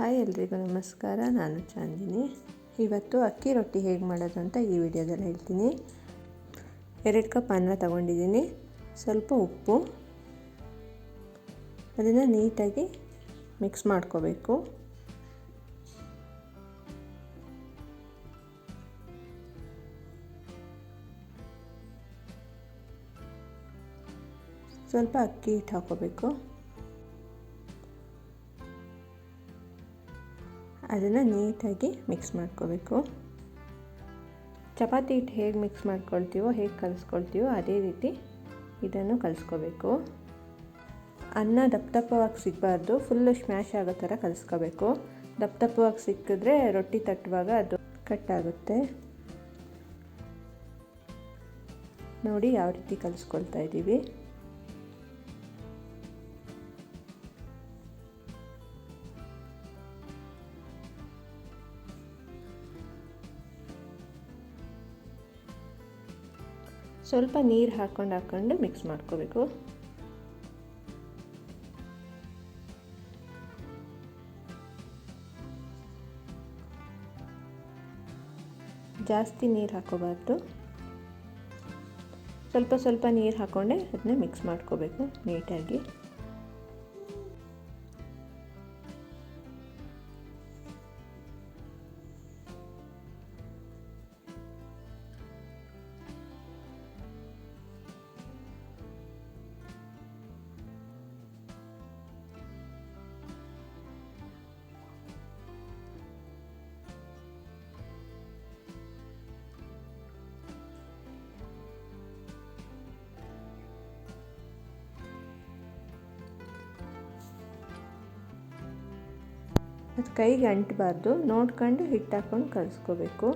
Hi ಎಲ್ರಿಗೂ ನಮಸ್ಕಾರ, ನಾನು ಚಾಂದಿನಿ. ಇವತ್ತು ಅಕ್ಕಿ ರೊಟ್ಟಿ ಹೇಗೆ ಮಾಡೋದು ಅಂತ ಈ ವಿಡಿಯೋದಲ್ಲಿ ಹೇಳ್ತೀನಿ. ಎರಡು ಕಪ್ ಅನ್ನ ತಗೊಂಡಿದ್ದೀನಿ. ಸ್ವಲ್ಪ ಉಪ್ಪು. ಅದನ್ನು ನೀಟಾಗಿ ಮಿಕ್ಸ್ ಮಾಡ್ಕೋಬೇಕು. ಸ್ವಲ್ಪ ಅಕ್ಕಿ ಹಿಟ್ಟು ಹಾಕೋಬೇಕು. ಅದನ್ನು ನೀಟಾಗಿ ಮಿಕ್ಸ್ ಮಾಡ್ಕೋಬೇಕು. ಚಪಾತಿ ಹಿಟ್ಟು ಹೇಗೆ ಮಿಕ್ಸ್ ಮಾಡ್ಕೊಳ್ತೀವೋ, ಹೇಗೆ ಕಲಿಸ್ಕೊಳ್ತೀವೋ ಅದೇ ರೀತಿ ಇದನ್ನು ಕಲಿಸ್ಕೋಬೇಕು. ಅನ್ನ ದಪ್ಪ ದಪ್ಪವಾಗಿ ಸಿಗಬಾರ್ದು ಫುಲ್ಲು ಸ್ಮ್ಯಾಶ್ ಆಗೋ ಥರ ಕಲಿಸ್ಕೋಬೇಕು. ದಪ್ಪ ದಪ್ಪವಾಗಿ ಸಿಕ್ಕಿದ್ರೆ ರೊಟ್ಟಿ ತಟ್ಟುವಾಗ ಅದು ಕಟ್ಟಾಗುತ್ತೆ. ನೋಡಿ ಯಾವ ರೀತಿ ಕಲಿಸ್ಕೊಳ್ತಾ ಇದ್ದೀವಿ. ಸ್ವಲ್ಪ ನೀರು ಹಾಕ್ಕೊಂಡು ಹಾಕ್ಕೊಂಡು ಮಿಕ್ಸ್ ಮಾಡ್ಕೋಬೇಕು. ಜಾಸ್ತಿ ನೀರು ಹಾಕೋಬಾರ್ದು. ಸ್ವಲ್ಪ ಸ್ವಲ್ಪ ನೀರು ಹಾಕ್ಕೊಂಡೆ ಅದನ್ನ ಮಿಕ್ಸ್ ಮಾಡ್ಕೋಬೇಕು ನೀಟಾಗಿ. ಅದು ಕೈಗೆ ಅಂಟಬಾರ್ದು. ನೋಡ್ಕೊಂಡು ಹಿಟ್ಟು ಹಾಕ್ಕೊಂಡು ಕಲಿಸ್ಕೋಬೇಕು.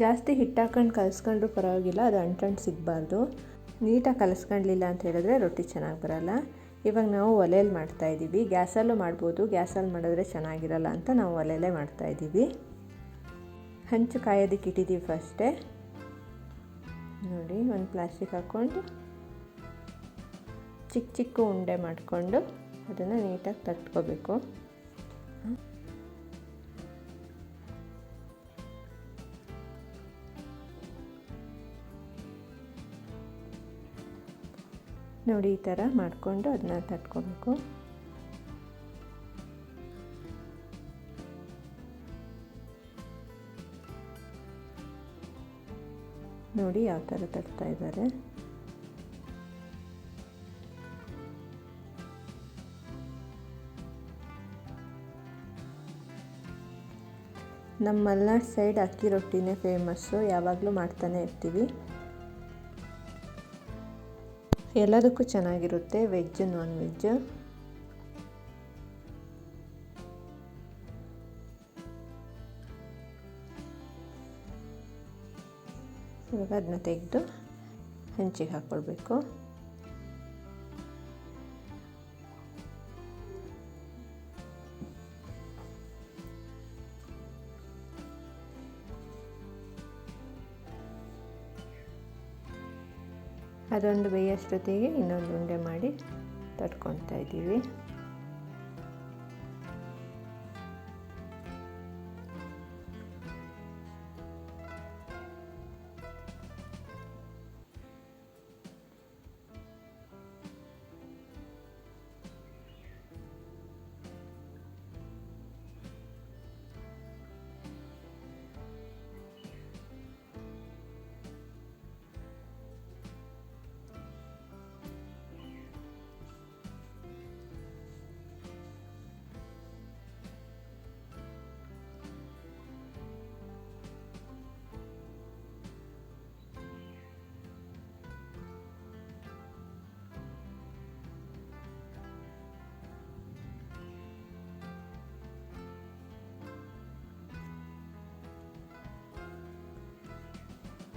ಜಾಸ್ತಿ ಹಿಟ್ಟು ಹಾಕೊಂಡು ಕಲಿಸ್ಕೊಂಡ್ರು ಪರವಾಗಿಲ್ಲ, ಅದು ಅಂಟಂಟು ಸಿಗಬಾರ್ದು. ನೀಟಾಗಿ ಕಲಿಸ್ಕೊಂಡ್ಲಿಲ್ಲ ಅಂತ ಹೇಳಿದ್ರೆ ರೊಟ್ಟಿ ಚೆನ್ನಾಗಿ ಬರೋಲ್ಲ. ಇವಾಗ ನಾವು ಒಲೆಯಲ್ಲಿ ಮಾಡ್ತಾಯಿದ್ದೀವಿ ಗ್ಯಾಸಲ್ಲೂ ಮಾಡ್ಬೋದು. ಗ್ಯಾಸಲ್ಲಿ ಮಾಡಿದ್ರೆ ಚೆನ್ನಾಗಿರಲ್ಲ ಅಂತ ನಾವು ಒಲೆಯಲ್ಲೇ ಮಾಡ್ತಾಯಿದ್ದೀವಿ ಹಂಚು ಕಾಯೋದಕ್ಕೆ ಇಟ್ಟಿದ್ದೀವಿ ಫಸ್ಟೇ. ನೋಡಿ, ಒಂದು ಪ್ಲಾಸ್ಟಿಕ್ ಹಾಕ್ಕೊಂಡು ಚಿಕ್ಕ ಚಿಕ್ಕ ಉಂಡೆ ಮಾಡಿಕೊಂಡು ಅದನ್ನು ನೀಟಾಗಿ ತಟ್ಕೋಬೇಕು. ನೋಡಿ, ಈ ಥರ ಮಾಡಿಕೊಂಡು ಅದನ್ನ ತಟ್ಕೋಬೇಕು. ನೋಡಿ, ಯಾವ ಥರ ತಟ್ತಾ ಇದ್ದಾರೆ. ನಮ್ಮ ಮಲೆನಾಡು ಸೈಡ್ ಅಕ್ಕಿ ರೊಟ್ಟಿನೇ ಫೇಮಸ್ಸು ಯಾವಾಗಲೂ ಮಾಡ್ತಾನೆ ಇರ್ತೀವಿ. ಎಲ್ಲದಕ್ಕೂ ಚೆನ್ನಾಗಿರುತ್ತೆ ವೆಜ್ ನಾನ್ ವೆಜ್ ಇವಾಗ ಅದನ್ನ ತೆಗೆದು ಹಂಚಿಗೆ ಹಾಕ್ಕೊಳ್ಬೇಕು. ಅದೊಂದು ಬೇಯೋಷ್ಟೊತ್ತಿಗೆ ಇನ್ನೊಂದು ಉಂಡೆ ಮಾಡಿ ತಟ್ಕೊತಾ ಇದ್ದೀವಿ.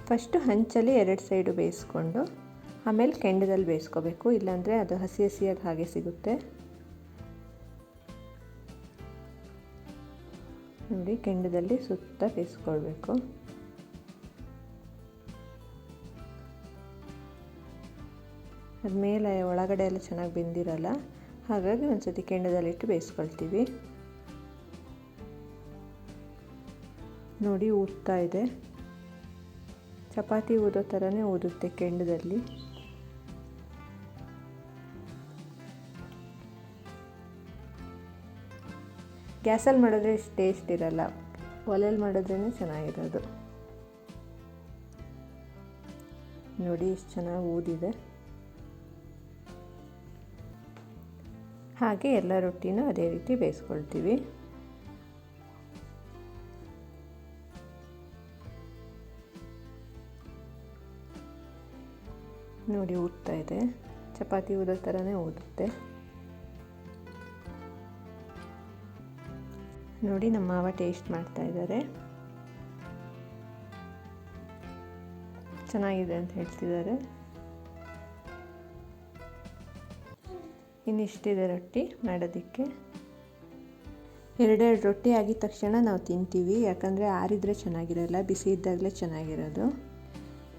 ಫಸ್ಟು ಹಂಚಲ್ಲಿ ಎರಡು ಸೈಡು ಬೇಯಿಸ್ಕೊಂಡು ಆಮೇಲೆ ಕೆಂಡದಲ್ಲಿ ಬೇಯಿಸ್ಕೋಬೇಕು, ಇಲ್ಲಾಂದರೆ ಅದು ಹಸಿ ಹಸಿಯಾಗಿ ಹಾಗೆ ಸಿಗುತ್ತೆ. ನೋಡಿ, ಕೆಂಡದಲ್ಲಿ ಸುತ್ತ ಬೇಯಿಸ್ಕೊಳ್ಬೇಕು. ಅದು ಮೇಲೆ, ಒಳಗಡೆ ಎಲ್ಲ ಚೆನ್ನಾಗಿ ಬೆಂದಿರಲ್ಲ, ಹಾಗಾಗಿ ಒಂದು ಸತಿ ಕೆಂಡದಲ್ಲಿಟ್ಟು ಬೇಯಿಸ್ಕೊಳ್ತೀವಿ. ನೋಡಿ, ಊದ್ತಾ ಇದೆ. ಚಪಾತಿ ಊದೋ ಥರನೇ ಊದುತ್ತೆ ಕೆಂಡದಲ್ಲಿ. ಗ್ಯಾಸಲ್ಲಿ ಮಾಡಿದ್ರೆ ಇಷ್ಟು ಟೇಸ್ಟ್ ಇರಲ್ಲ. ಒಲೆಯಲ್ಲಿ ಮಾಡಿದ್ರೇ ಚೆನ್ನಾಗಿರೋದು. ನೋಡಿ ಎಷ್ಟು ಚೆನ್ನಾಗಿ ಊದಿದೆ ಹಾಗೆ ಎಲ್ಲ ರೊಟ್ಟಿನೂ ಅದೇ ರೀತಿ ಬೇಯಿಸ್ಕೊಳ್ತೀವಿ. ನೋಡಿ ಊದ್ತಾ ಇದೆ. ಚಪಾತಿ ಊದೋ ಥರನೇ ಊದುತ್ತೆ ನೋಡಿ ನಮ್ಮ ಮಾವ ಟೇಸ್ಟ್ ಮಾಡ್ತಾ ಇದ್ದಾರೆ. ಚೆನ್ನಾಗಿದೆ ಅಂತ ಹೇಳ್ತಿದ್ದಾರೆ. ಇನ್ನಿಷ್ಟಿದೆ ರೊಟ್ಟಿ ಮಾಡೋದಕ್ಕೆ. ಎರಡೆರಡು ರೊಟ್ಟಿ ಆಗಿದ ತಕ್ಷಣ ನಾವು ತಿಂತೀವಿ. ಯಾಕಂದರೆ ಆರಿದ್ರೆ ಚೆನ್ನಾಗಿರಲ್ಲ, ಬಿಸಿ ಇದ್ದಾಗಲೇ ಚೆನ್ನಾಗಿರೋದು.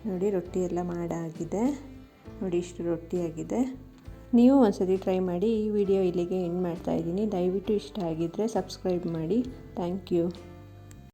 ನೋಡಿ ರೊಟ್ಟಿ ಎಲ್ಲ ಮಾಡಾಗಿದೆ. ನೋಡಿ ಇಷ್ಟು ರೊಟ್ಟಿ ಆಗಿದೆ ನೀವು ಒಂದ್ಸತಿ ಟ್ರೈ ಮಾಡಿ ಈ ವಿಡಿಯೋ ಇಲ್ಲಿಗೆ ಎಂಡ್ ಮಾಡ್ತಾ ಇದ್ದೀನಿ. ದಯವಿಟ್ಟು ಇಷ್ಟ ಆಗಿದ್ದರೆ ಸಬ್ಸ್ಕ್ರೈಬ್ ಮಾಡಿ. Thank you